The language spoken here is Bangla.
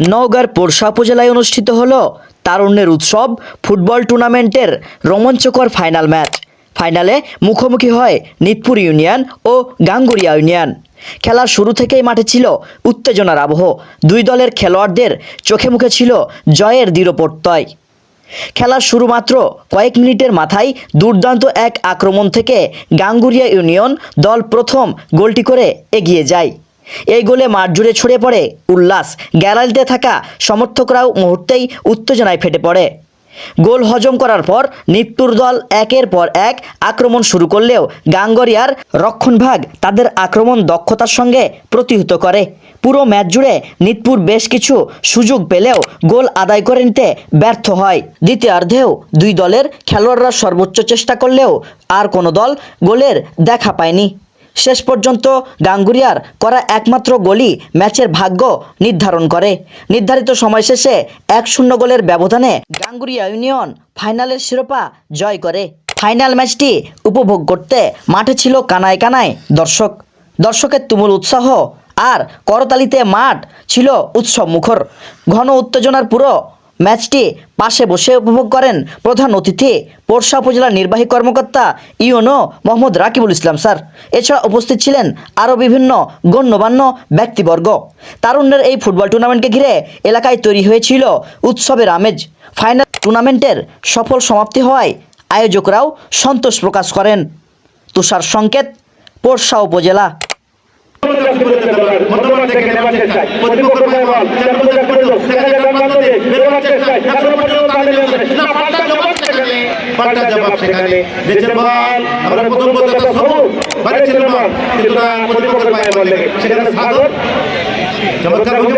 নওগাঁর পোরশা উপজেলায় অনুষ্ঠিত হল তারুণ্যের উৎসব, ফুটবল টুর্নামেন্টের রোমাঞ্চকর ফাইনাল ম্যাচ। ফাইনালে মুখোমুখি হয় নিতপুর ইউনিয়ন ও গাঙ্গুরিয়া ইউনিয়ন। খেলার শুরু থেকেই মাঠে ছিল উত্তেজনার আবহ। দুই দলের খেলোয়াড়দের চোখে মুখে ছিল জয়ের দৃঢ় প্রত্যয়। খেলার শুরু মাত্র কয়েক মিনিটের মাথায় দুর্দান্ত এক আক্রমণ থেকে গাঙ্গুরিয়া ইউনিয়ন দল প্রথম গোলটি করে এগিয়ে যায়। এই গোলে মাঠ জুড়ে ছড়িয়ে পড়ে উল্লাস। গ্যালারিতে থাকা সমর্থকরাও মুহূর্তেই উত্তেজনায় ফেটে পড়ে। গোল হজম করার পর নিত্যুর দল একের পর এক আক্রমণ শুরু করলেও গাঙ্গরিয়ার রক্ষণভাগ তাদের আক্রমণ দক্ষতার সঙ্গে প্রতিহত করে। পুরো ম্যাচ জুড়ে নিতপুর বেশ কিছু সুযোগ পেলেও গোল আদায় করে নিতে ব্যর্থ হয়। দ্বিতীয়ার্ধেও দুই দলের খেলোয়াড়রা সর্বোচ্চ চেষ্টা করলেও আর কোনো দল গোলের দেখা পায়নি। শেষ পর্যন্ত গাঙ্গুরিয়ার করা একমাত্র গোলই ম্যাচের ভাগ্য নির্ধারণ করে। নির্ধারিত সময় শেষে এক শূন্য গোলের ব্যবধানে গাঙ্গুরিয়া ইউনিয়ন ফাইনালের শিরোপা জয় করে। ফাইনাল ম্যাচটি উপভোগ করতে মাঠে ছিল কানায় কানায় দর্শক। দর্শকের তুমুল উৎসাহ আর করতালিতে মাঠ ছিল উৎসব মুখর ঘন উত্তেজনার পুরো ম্যাচটি পাশে বসে উপভোগ করেন প্রধান অতিথি পোরশা উপজেলার নির্বাহী কর্মকর্তা ইউনো মোহাম্মদ রাকিবুল ইসলাম স্যার। এছাড়া উপস্থিত ছিলেন আরও বিভিন্ন গণ্যমান্য ব্যক্তিবর্গ। তারুণ্যের এই ফুটবল টুর্নামেন্টকে ঘিরে এলাকায় তৈরি হয়েছিল উৎসবের আমেজ। ফাইনাল টুর্নামেন্টের সফল সমাপ্তি হওয়ায় আয়োজকরাও সন্তোষ প্রকাশ করেন। তুষার সংকেত পোরশা উপজেলা। পাল্টা জবাব সেখানে দেশের বল আমরা প্রথম বলতে সবুজ বাইরে ছিল বল কিন্তু না প্রতিপক্ষের পায়ে বলে সেখানে সাগর চমৎকার বুঝে